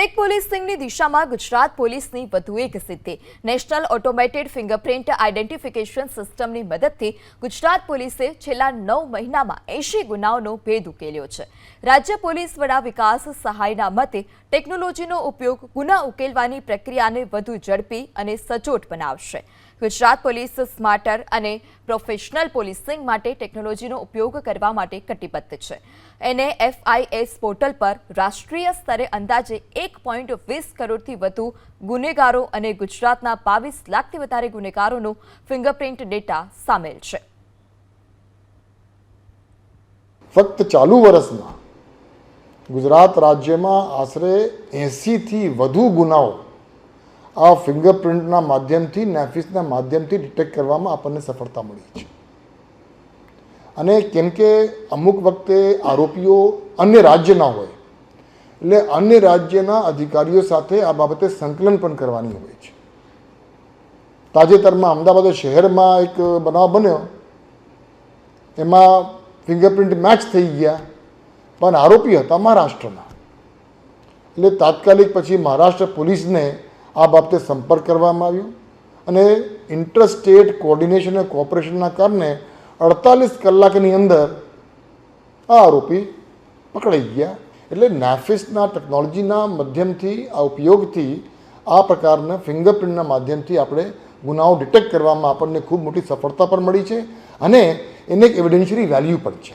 Fake પોલીસિંગની દિશામાં ગુજરાત પોલીસની વધુ એક સિદ્ધિ. નેશનલ ઓટોમેટેડ ફિંગરપ્રિન્ટ આઇડેન્ટિફિકેશન સિસ્ટમની મદદથી ગુજરાત પોલીસે છેલ્લા નવ મહિનામાં એંશી ગુનાઓનો ભેદ ઉકેલ્યો છે. રાજ્ય પોલીસ વડા વિકાસ સહાયના મતે ટેકનોલોજીનો ઉપયોગ ગુના ઉકેલવાની પ્રક્રિયાને વધુ ઝડપી અને સચોટ બનાવશે. ગુજરાત પોલીસ સ્માર્ટર અને પ્રોફેશનલ પોલીસિંગ માટે ટેકનોલોજીનો ઉપયોગ કરવા માટે કટિબદ્ધ છે. એને એફઆઈએસ પોર્ટલ પર રાષ્ટ્રીય સ્તરે અંદાજે એક પોઈન્ટ વીસ કરોડથી વધુ ગુનેગારો અને ગુજરાતના બાવીસ લાખથી વધારે ગુનેગારોનો ફિંગરપ્રિન્ટ ડેટા સામેલ છે. ફક્ત ચાલુ વર્ષમાં ગુજરાત રાજ્યમાં આશરે એંસીથી વધુ ગુનાઓ આ ફિંગરપ્રિન્ટના માધ્યમથી નેફિસના માધ્યમથી ડિટેક્ટ કરવામાં આપણને સફળતા મળી છે. અને કેમ કે અમુક વખતે આરોપીઓ અન્ય રાજ્યના હોય એટલે અન્ય રાજ્યના અધિકારીઓ સાથે આ બાબતે સંકલન પણ કરવાની હોય છે. તાજેતરમાં અમદાવાદ શહેરમાં એક બનાવ બન્યો. એમાં ફિંગરપ્રિન્ટ મેચ થઈ ગયા, પણ આરોપી હતા મહારાષ્ટ્રના. એટલે તાત્કાલિક પછી મહારાષ્ટ્ર પોલીસને આ બાબતે સંપર્ક કરવામાં આવ્યો અને ઇન્ટરસ્ટેટ કોર્ડિનેશન અને કોઓપરેશનના કારણે અડતાલીસ કલાકની અંદર આ આરોપી પકડાઈ ગયા. એટલે નાફિસના ટેકનોલોજીના માધ્યમથી, આ ઉપયોગથી, આ પ્રકારના ફિંગરપ્રિન્ટના માધ્યમથી આપણે ગુનાઓ ડિટેક્ટ કરવામાં આપણને ખૂબ મોટી સફળતા પણ મળી છે અને એને એક એવિડન્શિયરી વેલ્યુ પણ છે.